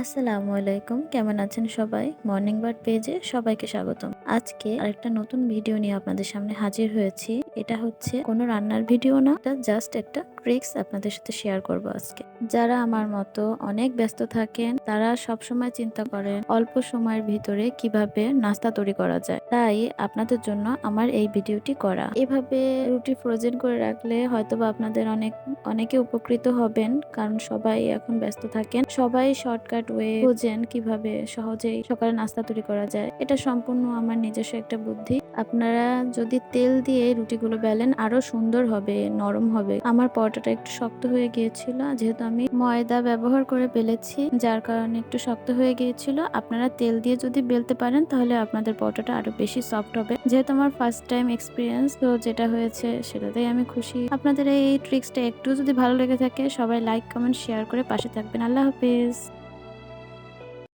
আসসালামু আলাইকুম। কেমন আছেন সবাই? মর্নিং বার্ড পেজে সবাইকে স্বাগতম। আজকে আরেকটা নতুন ভিডিও নিয়ে আপনাদের সামনে হাজির হয়েছি। এটা হচ্ছে কোনো রান্নার ভিডিও না, এটা জাস্ট একটা ট্রিক্স আপনাদের সাথে শেয়ার করব আজকে। যারা আমার মতো অনেক ব্যস্ত থাকেন, তারা সব সময় চিন্তা করেন অল্প সময়ের ভিতরে কীভাবে নাস্তা তৈরি করা যায়। তাই আপনাদের জন্য আমার এই ভিডিওটি করা। এভাবে রুটি ফ্রোজেন করে রাখলে হয়তোবা আপনাদের অনেক, অনেকে উপকৃত হবেন, কারণ সবাই এখন ব্যস্ত থাকেন। সবাই শর্টকাট ওয়ে খোঁজেন কীভাবে সহজেই সকালে নাস্তা তৈরি করা যায়। এটা সম্পূর্ণ আমার নিজস্ব একটা বুদ্ধি। আপনারা যদি তেল দিয়ে রুটিগুলো বেলেন, আরও সুন্দর হবে, নরম হবে। আমার পরোটাটা একটু শক্ত হয়ে গিয়েছিল। যেহেতু আমি ময়দা ব্যবহার করে বেলেছি, যার কারণে একটু শক্ত হয়ে গিয়েছিল। আপনারা তেল দিয়ে যদি বেলতে পারেন, তাহলে আপনাদের পরোটাটা আরও বেশি সফট হবে। যেহেতু আমার ফার্স্ট টাইম এক্সপিরিয়েন্স তো যেটা হয়েছে সেটাতেই আমি খুশি। আপনাদের এই ট্রিক্সটা একটু যদি ভালো লেগে থাকে, সবাই লাইক কমেন্ট শেয়ার করে পাশে থাকবেন। আল্লাহ হাফিজ।